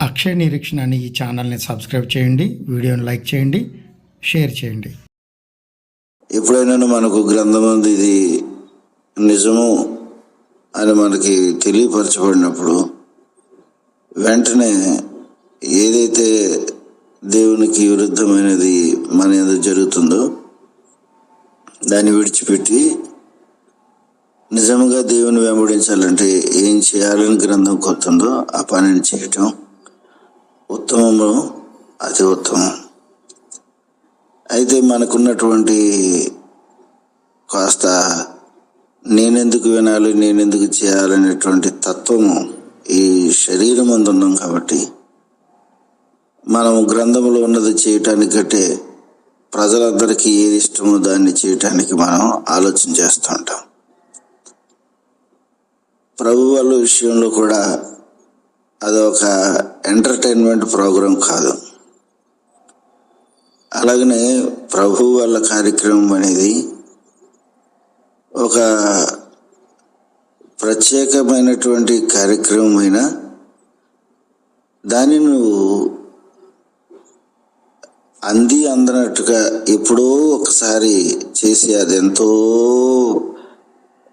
అక్షయ నిరీక్షణ అనే ఈ ఛానల్ని సబ్స్క్రైబ్ చేయండి వీడియోని లైక్ చేయండి షేర్ చేయండి. ఎప్పుడైనా మనకు గ్రంథం ఇది నిజము అని మనకి తెలియపరచబడినప్పుడు వెంటనే ఏదైతే దేవునికి విరుద్ధమైనది మన ఏదో జరుగుతుందో దాన్ని విడిచిపెట్టి నిజంగా దేవుని వెంబడించాలంటే ఏం చేయాలని గ్రంథం కొత్తందో ఆ పనిని చేయటం ఉత్తమము అతి ఉత్తమం అయితే మనకున్నటువంటి కాస్త నేనెందుకు వినాలి నేనెందుకు చేయాలనేటువంటి తత్వము ఈ శరీరం అందు ఉన్నాం కాబట్టి మనం గ్రంథంలో ఉన్నది చేయటానికంటే ప్రజలందరికీ ఏది ఇష్టమో దాన్ని చేయటానికి మనం ఆలోచన చేస్తూ ఉంటాం. ప్రభు వాళ్ళ విషయంలో కూడా అదొక ఎంటర్టైన్మెంట్ ప్రోగ్రాం కాదు. అలాగనే ప్రభు వాళ్ళ కార్యక్రమం అనేది ఒక ప్రత్యేకమైనటువంటి కార్యక్రమం అయినా దాన్ని నువ్వు అంది అందనట్టుగా ఎప్పుడో ఒకసారి చేసి అది ఎంతో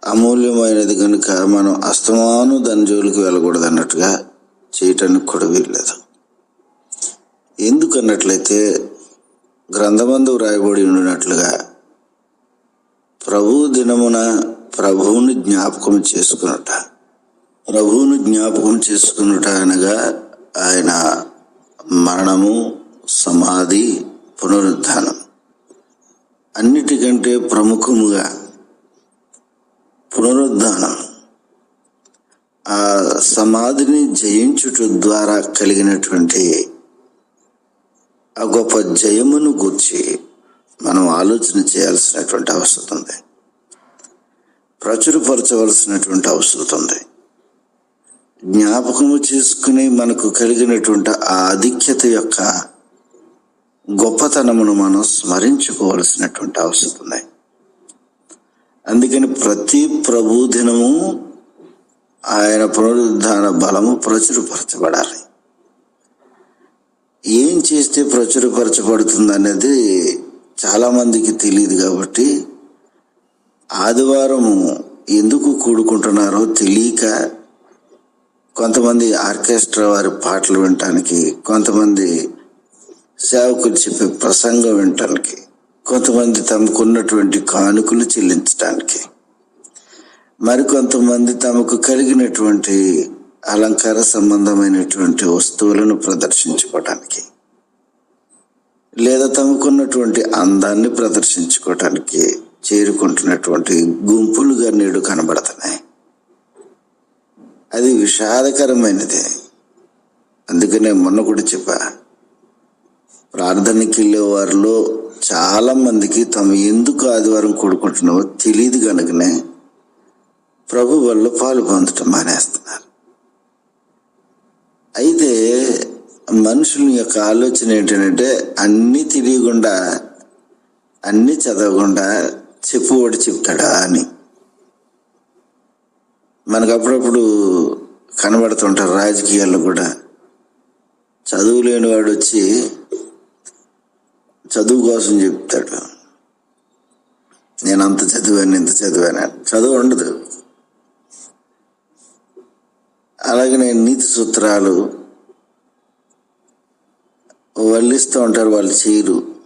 అమూల్యమైనది కనుక మనం అస్తమాను దాని జోలికి వెళ్ళకూడదు అన్నట్టుగా చేయటానికి కూడా వీల్లేదు. ఎందుకన్నట్లయితే గ్రంథమందు వ్రాయబడి ఉండినట్లుగా ప్రభు దినమున ప్రభువుని జ్ఞాపకం చేసుకున్నట ప్రభువుని జ్ఞాపకం చేసుకున్నట అనగా ఆయన మరణము సమాధి పునరుద్ధానం. అన్నిటికంటే ప్రముఖముగా పునరుద్ధానం. ఆ సమాధిని జయించుట ద్వారా కలిగినటువంటి ఆ గొప్ప జయమును గూర్చి మనం ఆలోచన చేయాల్సినటువంటి అవసరం ఉంది. ప్రచురపరచవలసినటువంటి అవసరం ఉంది. జ్ఞాపకము చేసుకుని మనకు కలిగినటువంటి ఆ ఆధిక్యత యొక్క గొప్పతనమును మనం స్మరించుకోవలసినటువంటి అవసరం ఉంది. అందుకని ప్రతి ప్రభు దినము ఆయన పునరుద్ధాన బలము ప్రచురపరచబడాలి. ఏం చేస్తే ప్రచురపరచబడుతుంది అనేది చాలామందికి తెలియదు కాబట్టి ఆదివారము ఎందుకు కూడుకుంటున్నారో తెలియక కొంతమంది ఆర్కెస్ట్రా వారి పాటలు వినటానికి కొంతమంది సేవకులు చెప్పే ప్రసంగం వినటానికి కొంతమంది తమకున్నటువంటి కానుకలు చెల్లించడానికి మరికొంతమంది తమకు కలిగినటువంటి అలంకార సంబంధమైనటువంటి వస్తువులను ప్రదర్శించుకోవటానికి లేదా తమకున్నటువంటి అందాన్ని ప్రదర్శించుకోవటానికి చేరుకుంటున్నటువంటి గుంపులుగా నేడు కనబడుతున్నాయి. అది విషాదకరమైనది. అందుకనే మొన్న కూడా చెప్పా ప్రార్థనకి వెళ్ళే వారిలో చాలా మందికి తాము ఎందుకు ఆదివారం కూడుకుంటున్నావో తెలియదు కనుకనే ప్రభు వల్ల పాలు పొందటం మానేస్తున్నారు. అయితే మనుషుల యొక్క ఆలోచన ఏంటంటే అన్నీ తెలియకుండా అన్నీ చదవకుండా చెప్పువాడు చెప్తాడా అని. మనకు అప్పుడప్పుడు కనబడుతుంటారు రాజకీయాల్లో కూడా. చదువు లేని వాడు వచ్చి చదువు కోసం చెప్తాడు. నేను అంత చదివాను ఇంత చదివాను చదువు ఉండదు. అలాగనే నీతి సూత్రాలు వల్లిస్తూ ఉంటారు వాళ్ళు చేయరు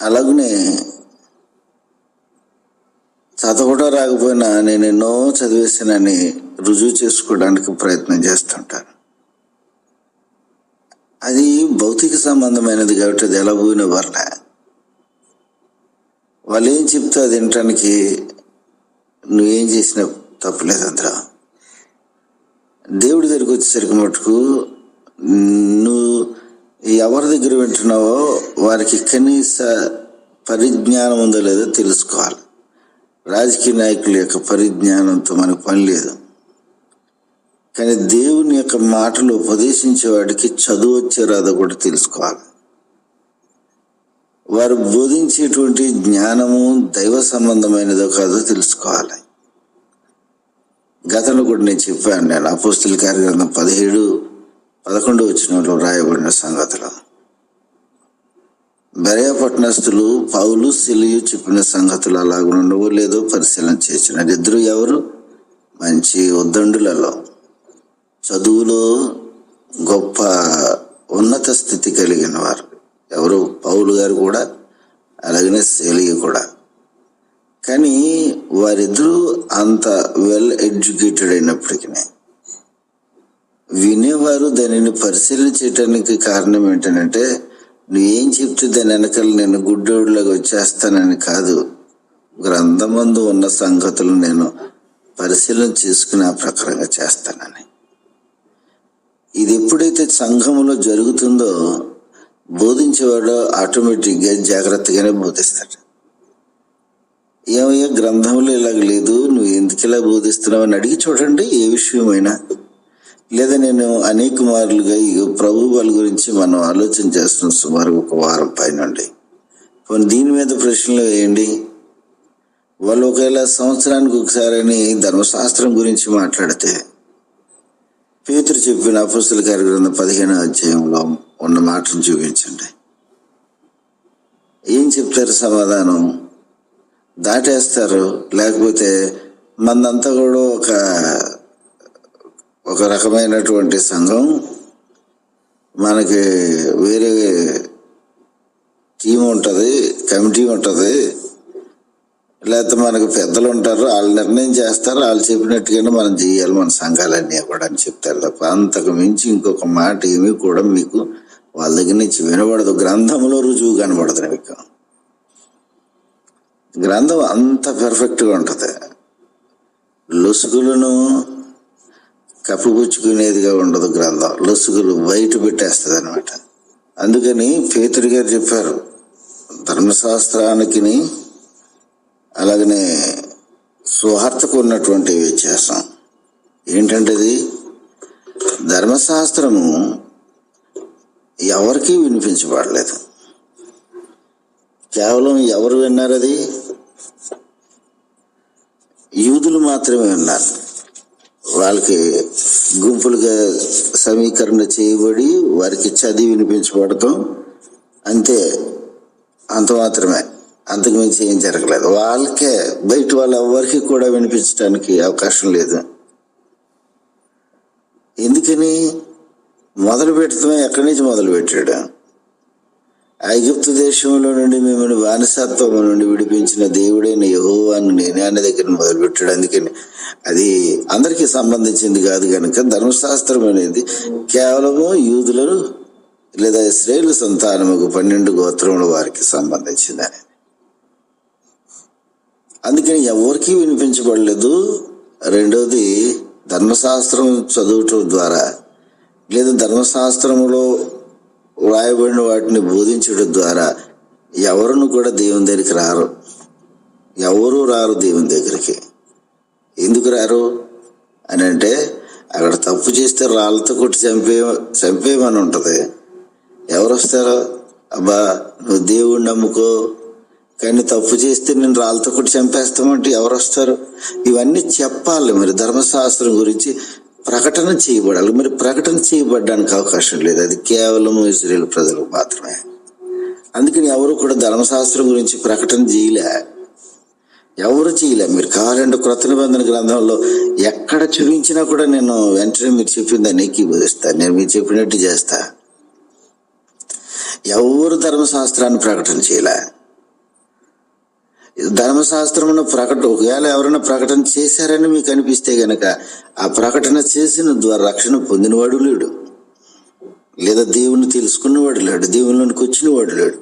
అలాగనే చదవడం రాకపోయినా నేను ఎన్నో చదివేసానని రుజువు చేసుకోవడానికి ప్రయత్నం చేస్తుంటాను. అది భౌతిక సంబంధమైనది కాబట్టి అది ఎలా పోయిన వర్ణ వాళ్ళు ఏం చెప్తే అది వినటానికి నువ్వేం చేసినా తప్పులేదు అందులో వచ్చేసరికి మటుకు నువ్వు ఎవరి దగ్గర వింటున్నావో వారికి కనీస పరిజ్ఞానం ఉందో లేదో తెలుసుకోవాలి. రాజకీయ నాయకుల యొక్క పరిజ్ఞానంతో మనకు పని లేదు. కానీ దేవుని యొక్క మాటలు ఉపదేశించే వాడికి చదువు వచ్చే రాదో కూడా తెలుసుకోవాలి. వారు బోధించేటువంటి జ్ఞానము దైవ సంబంధమైనదో కాదో తెలుసుకోవాలి. గతంలో కూడా నేను చెప్పాను నేను అపోస్తుల కార్యగ్రంథం పదిహేడు పదకొండు వచ్చినలో రాయబడిన సంగతులు. బెరయ పౌలు సిలియు చెప్పిన సంగతులు అలాగ ఉండవో లేదో పరిశీలన చేసిన ఇద్దరు ఎవరు? మంచి ఉద్దండులలో. చదువులో గొప్ప ఉన్నత స్థితి కలిగిన వారు. ఎవరు? పౌలు గారు కూడా అలాగనే సెలియు కూడా. కానీ వారిద్దరూ అంత వెల్ ఎడ్యుకేటెడ్ అయినప్పటికీ వినేవారు దానిని పరిశీలన చేయటానికి కారణం ఏంటంటే నువ్వేం చెప్తే దాని వెనకాల నేను గుడ్డోడులాగా వచ్చేస్తానని కాదు. గ్రంథమందు ఉన్న సంగతులు నేను పరిశీలన చేసుకుని ఆ ప్రకారంగా చేస్తానని. ఇది ఎప్పుడైతే సంఘములో జరుగుతుందో బోధించేవాడు ఆటోమేటిక్గా జాగ్రత్తగానే బోధిస్తాడు. ఏమయ్యా గ్రంథంలో ఇలాగ లేదు నువ్వు ఎందుకు ఇలా బోధిస్తున్నావు అని అడిగి చూడండి ఏ విషయమైనా. లేదా నేను అనేక మార్లుగా ఈ ప్రభు వాళ్ళ గురించి మనం ఆలోచన చేస్తున్నాం సుమారు ఒక వారం పైన పోనీ దీని మీద ప్రశ్నలు వేయండి. వాళ్ళు ఒకవేళ సంవత్సరానికి ఒకసారి ధర్మశాస్త్రం గురించి మాట్లాడితే పేతురు చెప్పిన అపుస్తుల కార్యక్రమం పదిహేను అధ్యాయంలో ఉన్న మాటను చూపించండి. ఏం చెప్తారు సమాధానం? దాటేస్తారు. లేకపోతే మందంతా కూడా ఒక ఒక రకమైనటువంటి సంఘం. మనకి వేరే టీం ఉంటుంది కమిటీ ఉంటుంది. లేకపోతే మనకు పెద్దలు ఉంటారు వాళ్ళు నిర్ణయం చేస్తారు వాళ్ళు చెప్పినట్టుగానే మనం చేయాలి మన సంఘాలన్నీ కూడా అని చెప్తారు తప్ప అంతకు మించి ఇంకొక మాట ఏమీ కూడా మీకు వాళ్ళ దగ్గర నుంచి వినబడదు. గ్రంథంలో రుజువు కనబడదు మీకు. గ్రంథం అంత పెర్ఫెక్ట్గా ఉంటుంది. లొసుగులను కప్పిపుచ్చుకునేదిగా ఉండదు గ్రంథం. లొసుగులు బయట పెట్టేస్తుంది అనమాట అందుకని పేతుడి గారు చెప్పారు ధర్మశాస్త్రానికి అలాగనే సువార్తకు ఉన్నటువంటి వ్యత్యాసం ఏంటంటే అది ధర్మశాస్త్రము ఎవరికీ వినిపించబడలేదు. కేవలం ఎవరు విన్నారది? వృద్ధులు మాత్రమే ఉన్నారు. వాళ్ళకి గుంపులుగా సమీకరణ చేయబడి వారికి చదివి వినిపించబడటం అంతే. అంత మాత్రమే. అంతకు మించి ఏం జరగలేదు. వాళ్ళకే బయట వాళ్ళ ఎవరికి కూడా వినిపించడానికి అవకాశం లేదు. ఎందుకని? మొదలు పెడతామే ఎక్కడి నుంచి మొదలు పెట్టాడు ఐగుప్తు దేశంలో నుండి మిమ్మల్ని బానిసత్వం నుండి విడిపించిన దేవుడైన యహోవాను నేనే అనే దగ్గర మొదలుపెట్టాడు. అందుకని అది అందరికీ సంబంధించింది కాదు కనుక ధర్మశాస్త్రం అనేది కేవలము యూదులను లేదా ఇస్రాయేల్ సంతానముకు పన్నెండు గోత్రముల వారికి సంబంధించింది అనేది. అందుకని ఎవరికి వినిపించబడలేదు. రెండవది ధర్మశాస్త్రం చదువుటం ద్వారా లేదా ధర్మశాస్త్రములో వ్రాయబడిన వాటిని బోధించడం ద్వారా ఎవరును కూడా దేవుని దగ్గరికి రారు. ఎవరు రారు దేవుని దగ్గరికి? ఎందుకు రారు? అని అంటే అక్కడ తప్పు చేస్తే రాళ్ళతో కొట్టి చంపే చంపేయమని ఉంటుంది. ఎవరు వస్తారు? అబ్బా నువ్వు దేవుణ్ణి నమ్ముకో. కానీ తప్పు చేస్తే నేను రాళ్ళతో కొట్టి చంపేస్తామంటే ఎవరు వస్తారు? ఇవన్నీ చెప్పాలి మరి. ధర్మశాస్త్రం గురించి ప్రకటన చేయబడాలి. మరి ప్రకటన చేయబడడానికి అవకాశం లేదు. అది కేవలం ఇజ్రాయేల్ ప్రజలకు మాత్రమే. అందుకని ఎవరు కూడా ధర్మశాస్త్రం గురించి ప్రకటన చేయలే. ఎవరు చేయలే. మీరు కావాలంటే క్రొత్త నిబంధన గ్రంథంలో ఎక్కడ చూపించినా కూడా నేను వెంటనే మీరు చెప్పిందని ఎక్కిపోదిస్తా నేను మీరు చెప్పినట్టు చేస్తా. ఎవరు ధర్మశాస్త్రాన్ని ప్రకటన చేయలే? ధర్మశాస్త్రమును ప్రకటన ఒకవేళ ఎవరైనా ప్రకటన చేశారని మీకు అనిపిస్తే గనక ఆ ప్రకటన చేసిన ద్వారా రక్షణ పొందినవాడు లేడు. లేదా దేవుని తెలుసుకున్నవాడు లేడు దేవునిలోనికి వచ్చినవాడు లేడు.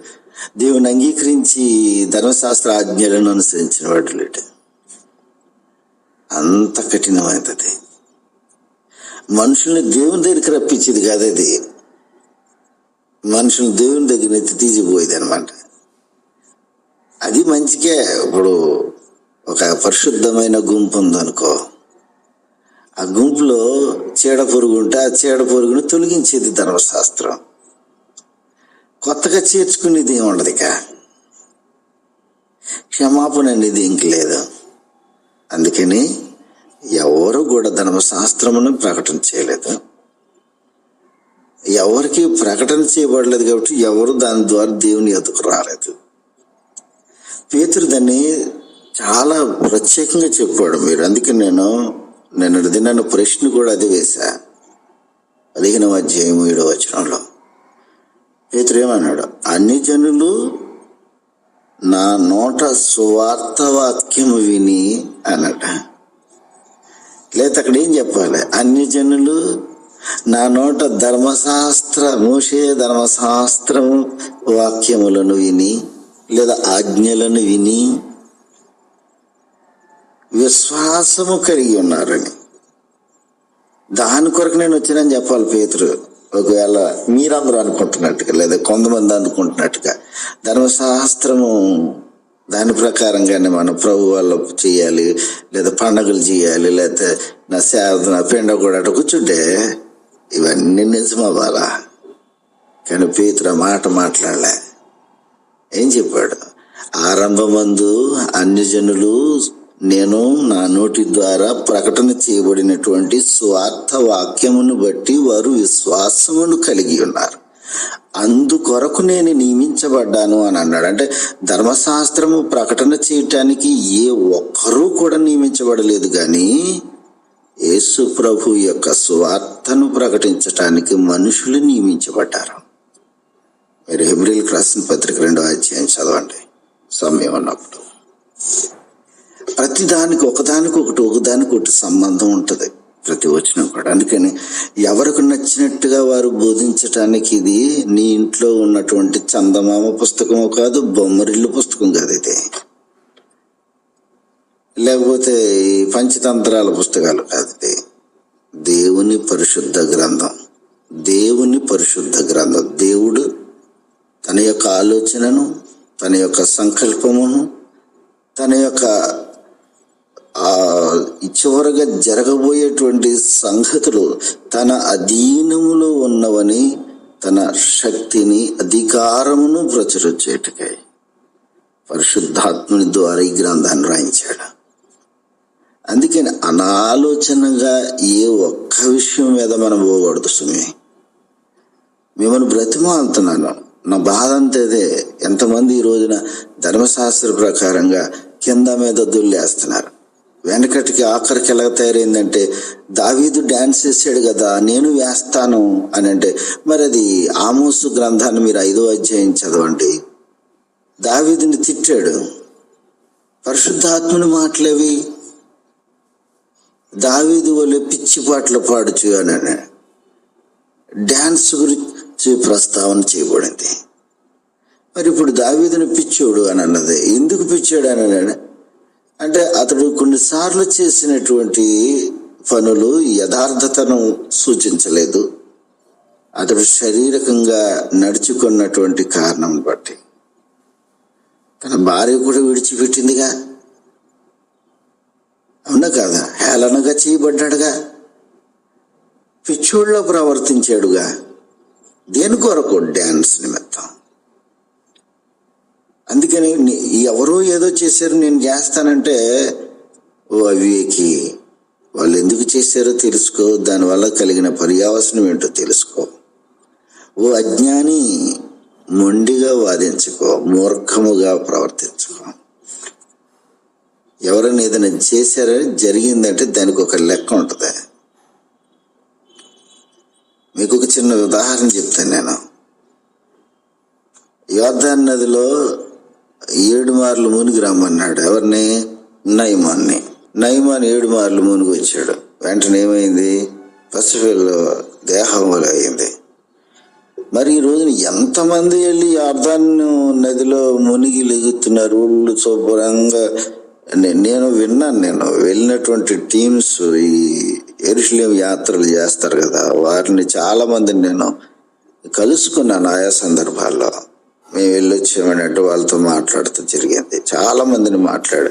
దేవుని అంగీకరించి ధర్మశాస్త్ర ఆజ్ఞలను అనుసరించిన వాడు లేడు. అంత కఠినమైనది మనుషుల్ని దేవుని దగ్గరికి రప్పించేది కాదు అది. మనుషులు దేవుని దగ్గర ఎత్తి తీసిపోయేది అనమాట అది మంచికే. ఇప్పుడు ఒక పరిశుద్ధమైన గుంపు ఉందనుకో ఆ గుంపులో చీడ పురుగు ఉంటే ఆ చీడ పురుగును తొలగించేది ధర్మశాస్త్రం. కొత్తగా చేర్చుకునేది ఏమి ఉండదు ఇక. క్షమాపణ అనేది ఇంక లేదు. అందుకని ఎవరు కూడా ధర్మశాస్త్రమును ప్రకటన చేయలేదు. ఎవరికి ప్రకటన చేయబడలేదు కాబట్టి ఎవరు దాని ద్వారా దేవుని ఎదుకు రాలేదు. పేతురు దాన్ని చాలా ప్రత్యేకంగా చెప్పాడు. మీరు అందుకే నేను నేను నన్ను ప్రశ్న కూడా అది వేశా. పదిహేనవ అధ్యాయం ఏడో వచనంలో. పేతురు ఏమన్నాడు? అన్ని జనులు నా నోట సువార్త వాక్యం విని అన్నట. లేదా అక్కడ ఏం చెప్పాలి? అన్ని జనులు నా నోట ధర్మశాస్త్ర మోషే ధర్మశాస్త్రము వాక్యములను విని లేదా ఆజ్ఞలను విని విశ్వాసము కలిగి ఉన్నారని. దాని కొరకు నేను వచ్చినని చెప్పాలి పేతురు. ఒకవేళ మీరందరూ అనుకుంటున్నట్టుగా లేదా కొంతమంది అనుకుంటున్నట్టుగా ధర్మశాస్త్రము దాని ప్రకారంగానే మనం ప్రభు వాళ్ళు చేయాలి లేదా పండగలు చేయాలి లేకపోతే నా సేవ నా పెండ కూడా అటు కూర్చుంటే ఇవన్నీ నిజమవ్వాలా కానీ పేతురు ఆ మాట మాట్లాడలే. ఏం చెప్పాడు? ఆరంభమందు అన్ని జనులు నేను నా నోటి ద్వారా ప్రకటన చేయబడినటువంటి స్వార్థ వాక్యమును బట్టి వారు విశ్వాసమును కలిగి ఉన్నారు. అందుకొరకు నేను నియమించబడ్డాను అని అన్నాడు. అంటే ధర్మశాస్త్రము ప్రకటన చేయటానికి ఏ ఒక్కరూ కూడా నియమించబడలేదు కానీ యేసు ప్రభు యొక్క స్వార్థను ప్రకటించటానికి మనుషులు నియమించబడ్డారు. మీరు హెబ్రిల్ రాసిన పత్రిక రెండో అధ్యాయం చదవండి. సమయం ఉన్నప్పుడు. ప్రతిదానికి ఒకదానికి ఒకటి ఒకదానికి ఒకటి సంబంధం ఉంటుంది ప్రతి వచనం కూడా. అందుకని ఎవరికి నచ్చినట్టుగా వారు బోధించటానికి ఇది నీ ఇంట్లో ఉన్నటువంటి చందమామ పుస్తకము కాదు బొమ్మరిల్లు పుస్తకం కాదు ఇది. లేకపోతే ఈ పంచతంత్రాల పుస్తకాలు కాదు ఇది. దేవుని పరిశుద్ధ గ్రంథం. దేవుని పరిశుద్ధ గ్రంథం. దేవుడు తన యొక్క ఆలోచనను తన యొక్క సంకల్పమును తన యొక్క చివరగా జరగబోయేటువంటి సంగతులు తన అధీనములో ఉన్నవని తన శక్తిని అధికారమును ప్రచురించేటకై పరిశుద్ధాత్ముని ద్వారా ఈ గ్రంథాన్ని రాయించాడు. అందుకని అనాలోచనగా ఏ ఒక్క విషయం మీద మనం పోకూడదు సుమి మిమ్మల్ని బ్రతిమాలుతున్నాను. నా బాధ అంతా ఇదే ఎంతమంది ఈ రోజున ధర్మశాస్త్ర ప్రకారంగా కింద మీద దుల్లేస్తున్నారు. వెనకటికి ఆఖరికి ఎలా తయారైందంటే దావీదు డాన్స్ వేసాడు కదా నేను వేస్తాను అని అంటే మరి అది ఆమోసు గ్రంథాన్ని మీరు ఐదో అధ్యాయం చదవండి. దావీదుని తిట్టాడు. పరిశుద్ధాత్మని మాటలేవి? దావీదు వల్ల పిచ్చి పాటలు పాడుచు అని డ్యాన్స్ డాన్స్ గురించి ప్రస్తావన చేయబడింది. మరి ఇప్పుడు దావీదును పిచ్చోడు అని అన్నది. ఎందుకు పిచ్చాడు అని అన్నాడు? అంటే అతడు కొన్నిసార్లు చేసినటువంటి పనులు యథార్థతను సూచించలేదు. అతడు శారీరకంగా నడుచుకున్నటువంటి కారణం బట్టి. తన భార్య కూడా విడిచిపెట్టిందిగా. అవునా కాదా? హేళనగా చేయబడ్డాడుగా. పిచ్చోళ్ళలో ప్రవర్తించాడుగా. దేని కొరకు డ్యాన్స్ నిమిత్తం? అందుకని ఎవరో ఏదో చేశారు నేను చేస్తానంటే ఓ అవివేకి వాళ్ళు ఎందుకు చేశారో తెలుసుకో దానివల్ల కలిగిన పర్యావసనం ఏంటో తెలుసుకో. ఓ అజ్ఞాని మొండిగా వాదించుకో మూర్ఖముగా ప్రవర్తించుకో. ఎవరైనా ఏదైనా చేశారని జరిగిందంటే దానికి ఒక లెక్క ఉంటుంది. మీకు ఒక చిన్న ఉదాహరణ చెప్తాను నేను. యోర్దాన్ నదిలో ఏడు మార్లు మునిగి రమ్మన్నాడు. ఎవరిని? నయమాన్ని. నయమాన్ ఏడు మార్లు మునిగి వచ్చాడు. వెంటనే ఏమైంది? పసిఫిల్ దేహంలో అయింది. మరి ఈ రోజున ఎంతమంది వెళ్ళి యోర్దాన్ నదిలో మునిగి లెగుతున్నారు? ఒళ్ళు శుభ్రంగా నేను విన్నాను నేను. వెళ్ళినటువంటి టీమ్స్ ఈ ఎరుషులేం యాత్రలు చేస్తారు కదా వారిని చాలా మందిని నేను కలుసుకున్నాను ఆయా సందర్భాల్లో. మేము వెళ్ళొచ్చామనంటే వాళ్ళతో మాట్లాడుతూ జరిగింది. చాలా మందిని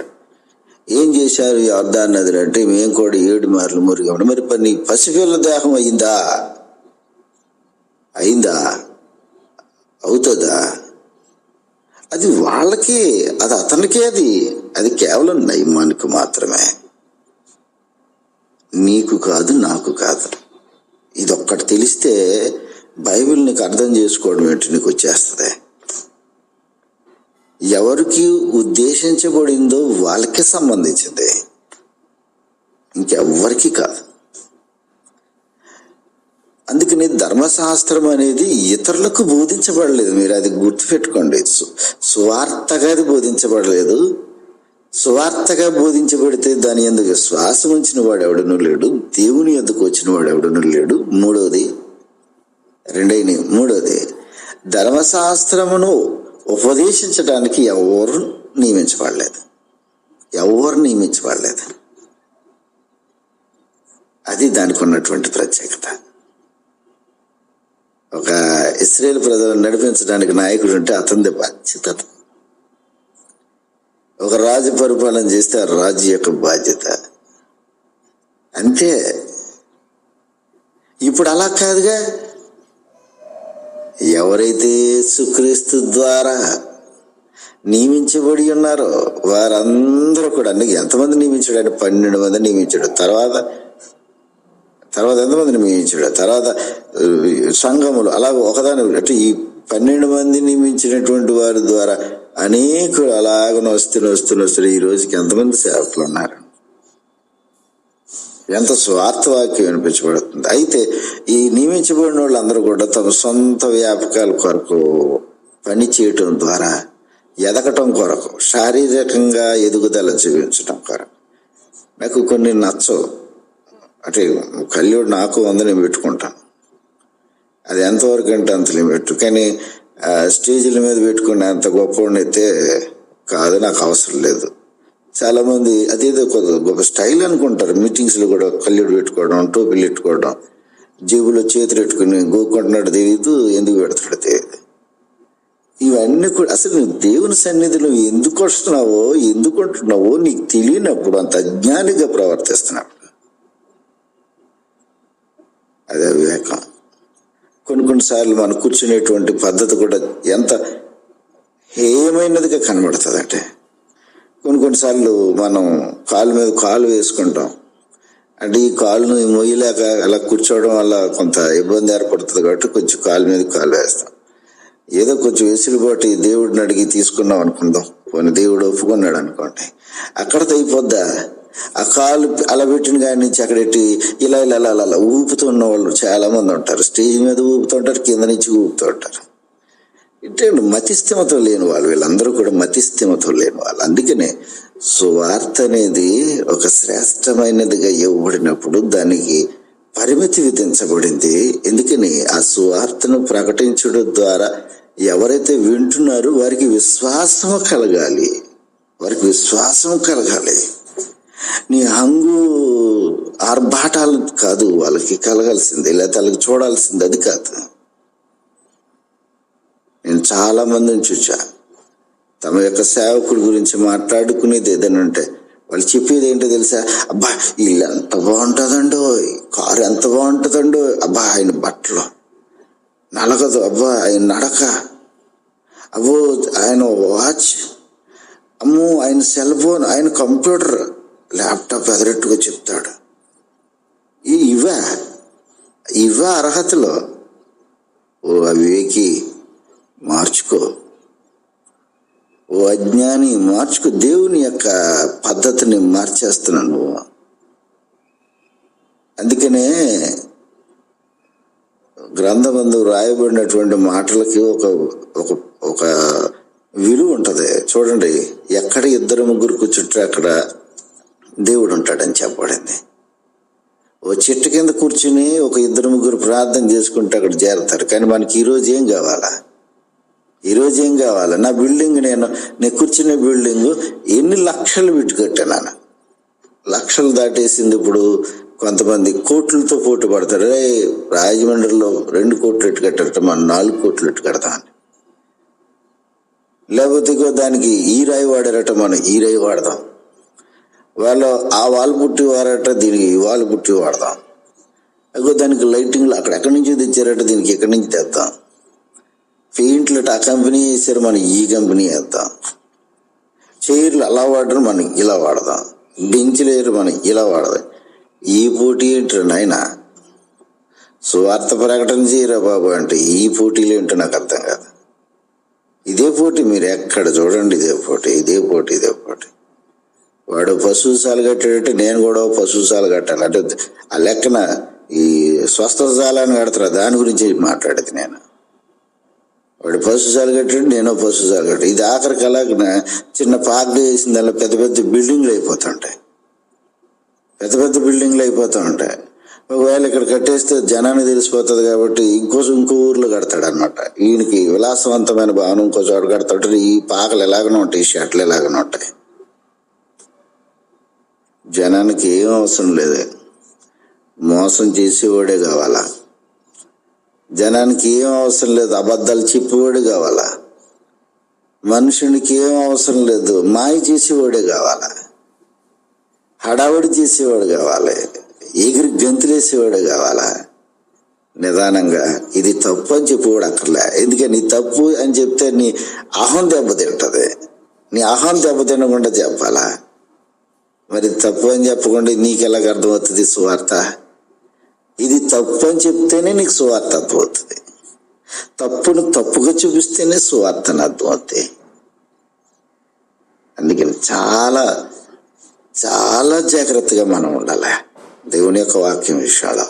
ఏం చేశారు ఈ అర్ధాన్ నదులు అంటే మేము కూడా ఏడు మార్లు మురిగాము మరి పని పసిపిల్ల దేహం అయిందా? అయిందా? అవుతుందా? అది వాళ్ళకి అది అతనికే అది. అది కేవలం నైమానికి మాత్రమే. కాదు నాకు కాదు. ఇదొక్కటి తెలిస్తే బైబిల్ నీకు అర్థం చేసుకోవడం ఏంటి? నీకు వచ్చేస్తుంది. ఎవరికి ఉద్దేశించబడిందో వాళ్ళకి సంబంధించింది. ఇంకెవ్వరికి కాదు. అందుకని ధర్మశాస్త్రం అనేది ఇతరులకు బోధించబడలేదు. మీరు అది గుర్తుపెట్టుకోండి. సువార్తగా అది బోధించబడలేదు. సువార్తగా బోధించబడితే దాని ఎందుకు శ్వాసం ఉంచిన వాడు ఎవడనూ లేడు దేవుని ఎందుకు వచ్చిన వాడు ఎవడనూ లేడు. మూడోది రెండైన మూడోది ధర్మశాస్త్రమును ఉపదేశించడానికి ఎవరు నియమించబడలేదు. ఎవరు నియమించబడలేదు. అది దానికి ఉన్నటువంటి ప్రత్యేకత. ఒక ఇస్రాయేల్ ప్రజలను నడిపించడానికి నాయకుడు ఉంటే అతనిది బాధ్యత. ఒక రాజు పరిపాలన చేస్తే ఆ రాజు యొక్క బాధ్యత. అంతే. ఇప్పుడు అలా కాదుగా. ఎవరైతే సుక్రీస్తు ద్వారా నియమించబడి ఉన్నారో వారందరూ కూడా అన్ని ఎంతమంది నియమించాడు అంటే పన్నెండు మంది నియమించాడు. తర్వాత తర్వాత ఎంతమందిని నియమించాడు? తర్వాత సంఘములు అలా ఒకదాని అంటే ఈ పన్నెండు మంది నియమించినటువంటి వారి ద్వారా అనేకులు అలాగ వస్తున్న వస్తున్న వస్తున్న ఈ రోజుకి ఎంతమంది సేవకులు ఉన్నారు? ఎంత స్వార్థవాక్యం వినిపించబడుతుంది. అయితే ఈ నియమించబడిన వాళ్ళందరూ కూడా తమ సొంత వ్యాపకాల కొరకు పని చేయటం ద్వారా ఎదగటం కొరకు శారీరకంగా ఎదుగుదల చూపించటం కొరకు. నాకు కొన్ని నచ్చవు. అంటే కళ్యూడు నాకు వంద నేను పెట్టుకుంటాను. అది ఎంతవరకు అంటే అంత లిమిట్. కానీ స్టేజీల మీద పెట్టుకునే అంత గొప్ప అయితే కాదు నాకు అవసరం లేదు. చాలా మంది అదేదో కొద్ది గొప్ప స్టైల్ అనుకుంటారు. మీటింగ్స్లో కూడా కళ్ళుడు పెట్టుకోవడం టోపీలు పెట్టుకోవడం జేబులో చేతులు పెట్టుకుని గోకుంటున్నాడు తెలియదు ఎందుకు పెడతాడు తెలియదు ఇవన్నీ కూడా అసలు నువ్వు దేవుని సన్నిధిలో ఎందుకు వస్తున్నావో ఎందుకు ఉంటున్నావో నీకు తెలియనప్పుడు అంత అజ్ఞానిగా ప్రవర్తిస్తున్నావు అదే వివేకం కొన్ని కొన్నిసార్లు మనం కూర్చునేటువంటి పద్ధతి కూడా ఎంత హేయమైనదిగా కనబడుతుంది అంటే కొన్ని కొన్నిసార్లు మనం కాలు మీద కాలు వేసుకుంటాం. అంటే ఈ కాలును మొయ్యలేక అలా కూర్చోవడం వల్ల కొంత ఇబ్బంది ఏర్పడుతుంది కాబట్టి కొంచెం కాలు మీద కాలు వేస్తాం. ఏదో కొంచెం వెసులుబాటు ఈ దేవుడిని అడిగి తీసుకున్నాం అనుకుందాం. పోనీ దేవుడు ఒప్పుకున్నాడు అనుకోండి. అక్కడతో అయిపోద్దా? ఆ కాలు అలా పెట్టిన కాడి నుంచి అక్కడెట్టి ఇలా ఇలా ఇలా అలా ఊపుతున్న వాళ్ళు చాలా మంది ఉంటారు. స్టేజ్ మీద ఊపుతుంటారు కింద నుంచి ఊపుతూ ఉంటారు. అంటే మతిస్థిమతం లేని వాళ్ళు వీళ్ళందరూ కూడా మతిస్థిమతం లేని వాళ్ళు. అందుకనే సువార్త అనేది ఒక శ్రేష్టమైనదిగా ఇవ్వబడినప్పుడు దానికి పరిమితి విధించబడింది. ఎందుకని? ఆ సువార్తను ప్రకటించడం ద్వారా ఎవరైతే వింటున్నారో వారికి విశ్వాసం కలగాలి. వారికి విశ్వాసం కలగాలి. నీ హంగు ఆర్భాటాలు కాదు వాళ్ళకి కలగాల్సింది లేకపోతే వాళ్ళకి చూడాల్సింది అది కాదు. నేను చాలా మందిని చూచా తమ యొక్క సేవకుడి గురించి మాట్లాడుకునేది ఏదైనా ఉంటే వాళ్ళు చెప్పేది ఏంటో తెలుసా? అబ్బా ఇల్లు ఎంత బాగుంటుందండో కారు ఎంత బాగుంటుందండో అబ్బా ఆయన బట్టలు నలగదు అబ్బా ఆయన నడక. అబ్బో ఆయన వాచ్ అమ్మో ఆయన సెల్ ఫోన్ ఆయన కంప్యూటర్. ల్యాప్టాప్ ఎదరెట్టుగా చెప్తాడు. ఈ ఇవా ఇవా అర్హతలో ఓ అవివేకి మార్చుకో. ఓ అజ్ఞాని మార్చుకో. దేవుని యొక్క పద్ధతిని మార్చేస్తున్నావు నువ్వు. అందుకనే గ్రంథబంధు రాయబడినటువంటి మాటలకి ఒక ఒక ఒక విలువ ఉంటుంది. చూడండి ఎక్కడ ఇద్దరు ముగ్గురు కూర్చుంటే అక్కడ దేవుడు ఉంటాడని చెప్పబడింది. ఓ చెట్టు కింద కూర్చుని ఒక ఇద్దరు ముగ్గురు ప్రార్థన చేసుకుంటే అక్కడ చేరతారు. కానీ మనకి ఈరోజు ఏం కావాలా? ఈ రోజు ఏం కావాలా? నా బిల్డింగ్ నేను నేను కూర్చునే బిల్డింగ్ ఎన్ని లక్షలు పెట్టి కట్టాను లక్షలు దాటేసింది ఇప్పుడు కొంతమంది కోట్లతో పోటీ పడతారు. రే రాజమండ్రిలో రెండు కోట్లు ఎట్టు కట్టారట మనం నాలుగు కోట్లు ఎట్టు కడతామని. లేకపోతే దానికి ఈ రాయి వాడారట మనం ఈ రాయి వాడదాం. వాళ్ళు ఆ వాల్ పుట్టి వారట దీనికి ఈ వాల్ పుట్టి వాడదాం. అగో దానికి లైటింగ్లు అక్కడ ఎక్కడి నుంచి తెచ్చారట దీనికి ఎక్కడి నుంచి తెద్దాం? పెయింట్లు ఆ కంపెనీ వేసారు మనం ఈ కంపెనీ వేద్దాం. చైర్లు అలా వాడరు మనం ఇలా వాడదాం. బెంచ్లు వేయరు మనం ఇలా వాడదాం. ఈ పోటీ ఏంటో నాయన? స్వార్థ ప్రకటన చేయరా బాబు అంటే ఈ పోటీలు ఏంటో నాకు అర్థం కాదు. ఇదే పోటీ మీరు ఎక్కడ చూడండి ఇదే పోటీ ఇదే పోటీ ఇదే పోటీ. వాడు పశుశాల కట్టేటట్టు నేను కూడా పశుశాల పశువుశాల కట్టాలి అంటే ఆ లెక్కన ఈ స్వస్థశాలని కడతారా దాని గురించి మాట్లాడేది నేను. వాడు పశుశాల కట్టాడు నేను పశుశాల కట్టాడు ఇది ఆఖరికి అలాగన చిన్న పార్క్ వేసిన దానిలో పెద్ద పెద్ద బిల్డింగ్లు అయిపోతుంటాయి. పెద్ద పెద్ద బిల్డింగ్లు అయిపోతూ ఉంటాయి ఒకవేళ ఇక్కడ కట్టేస్తే జనానికి తెలిసిపోతుంది కాబట్టి ఇంకో ఇంకో ఊర్లో కడతాడు అనమాట ఈయనకి విలాసవంతమైన భవనం ఇంకో చోట కడతాడు. ఈ పాకలు ఎలాగనే ఉంటాయి ఈ షర్ట్లు ఎలాగనే ఉంటాయి. జనానికి ఏం అవసరం లేదు. మోసం చేసేవాడే కావాలా. జనానికి ఏం అవసరం లేదు అబద్ధాలు చెప్పేవాడే కావాలా. మనుషునికి ఏం అవసరం లేదు మాయ చేసేవాడే కావాలా. హడావుడి చేసేవాడు కావాలి ఎగిరి గంతులేసేవాడు కావాలా. నిదానంగా ఇది తప్పు అని చెప్పేవాడు అక్కర్లే. ఎందుకని తప్పు అని చెప్తే నీ అహం దెబ్బతింటది. నీ అహం దెబ్బతినకుండా చెప్పాలా? మరి తప్పు అని చెప్పకుండా నీకు ఎలాగ అర్థమవుతుంది సువార్త? ఇది తప్పు అని చెప్తేనే నీకు సువార్త అర్థమవుతుంది. తప్పును తప్పుగా చూపిస్తేనే సువార్తను అర్థమవుతాయి. అందుకని చాలా చాలా జాగ్రత్తగా మనం ఉండాలి. దేవుని యొక్క వాక్యం విషయాలు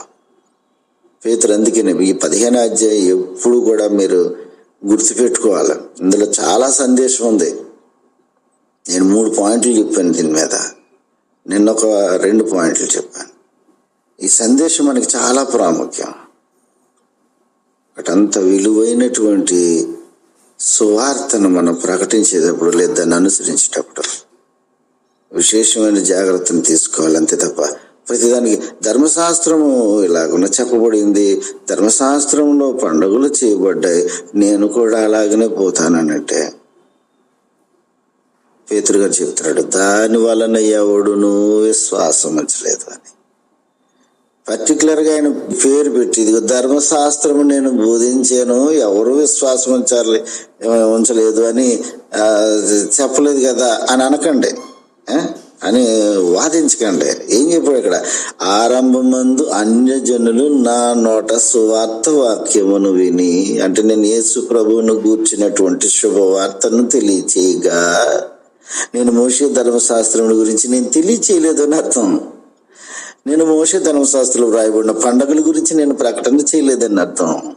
పేతురు అందుకని ఈ పదిహేను అధ్యాయం ఎప్పుడు కూడా మీరు గుర్తుపెట్టుకోవాలి. ఇందులో చాలా సందేశం ఉంది. నేను మూడు పాయింట్లు చెప్పాను దీని మీద. నిన్న ఒక రెండు పాయింట్లు చెప్పాను. ఈ సందేశం మనకి చాలా ప్రాముఖ్యం. అటంత విలువైనటువంటి సువార్తను మనం ప్రకటించేటప్పుడు లేదా దాన్ని అనుసరించేటప్పుడు విశేషమైన జాగ్రత్తను తీసుకోవాలి అంతే తప్ప ప్రతిదానికి ధర్మశాస్త్రము ఇలాగున్న చెప్పబడింది. ధర్మశాస్త్రంలో పండుగలు చేయబడ్డాయి. నేను కూడా అలాగనే పోతానంటే పేతురుగా చెబుతున్నాడు దాని వలన ఎవడును విశ్వాసం ఉంచలేదు అని. పర్టికులర్గా ఆయన పేరు పెట్టింది ధర్మశాస్త్రము నేను బోధించాను ఎవరు విశ్వాసం ఉంచాలి ఉంచలేదు అని చెప్పలేదు కదా అని అనకండి అని వాదించకండి. ఏం చెప్పాడు ఇక్కడ? ఆరంభమందు అన్యజనులు నా నోట సువార్త వాక్యమును విని అంటే నేను యేసు ప్రభువును గూర్చినటువంటి శుభవార్తను తెలియచేయగా నేను మోసే ధర్మశాస్త్రముల గురించి నేను తెలియచేయలేదు అని అర్థం. నేను మోసే ధర్మశాస్త్రంలో వ్రాయబడిన పండగల గురించి నేను ప్రకటన చేయలేదని అర్థం.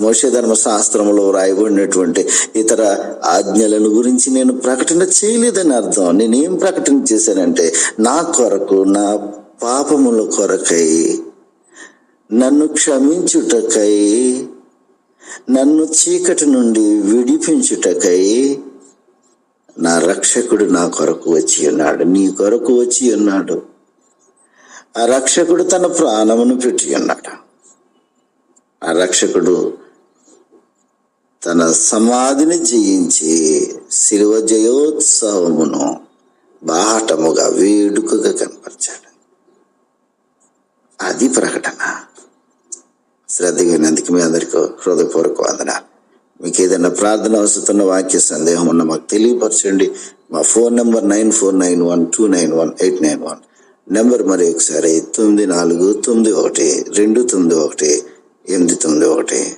మోసే ధర్మశాస్త్రంలో వ్రాయబడినటువంటి ఇతర ఆజ్ఞలను గురించి నేను ప్రకటన చేయలేదని అర్థం. నేనేం ప్రకటన చేశానంటే నా కొరకు నా పాపముల కొరకై నన్ను క్షమించుటకై నన్ను చీకటి నుండి విడిపించుటకై నా రక్షకుడు నా కొరకు వచ్చి ఉన్నాడు నీ కొరకు వచ్చి ఉన్నాడు. ఆ రక్షకుడు తన ప్రాణమును పెట్టి ఉన్నాడు. ఆ రక్షకుడు తన సమాధిని జయించి శిలువ జయోత్సవమును బాహటముగా వేడుకగా కనపరిచాడు. అది ప్రకటన. శ్రద్ధ వినందుకు మీ అందరికీ హృదయపూర్వక వందనాలు. మీకు ఏదైనా ప్రార్థన అవసరం వాక్య సందేహం ఉన్న మాకు తెలియపరచండి. మా phone number nine four nine one two nine one eight nine one. Number మరి ఒకసారి తొమ్మిది నాలుగు తొమ్మిది ఒకటి రెండు తొమ్మిది ఒకటి ఎనిమిది తొమ్మిది ఒకటి.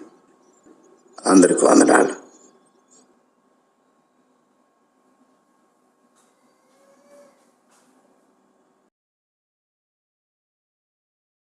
అందరికి వందనాలు.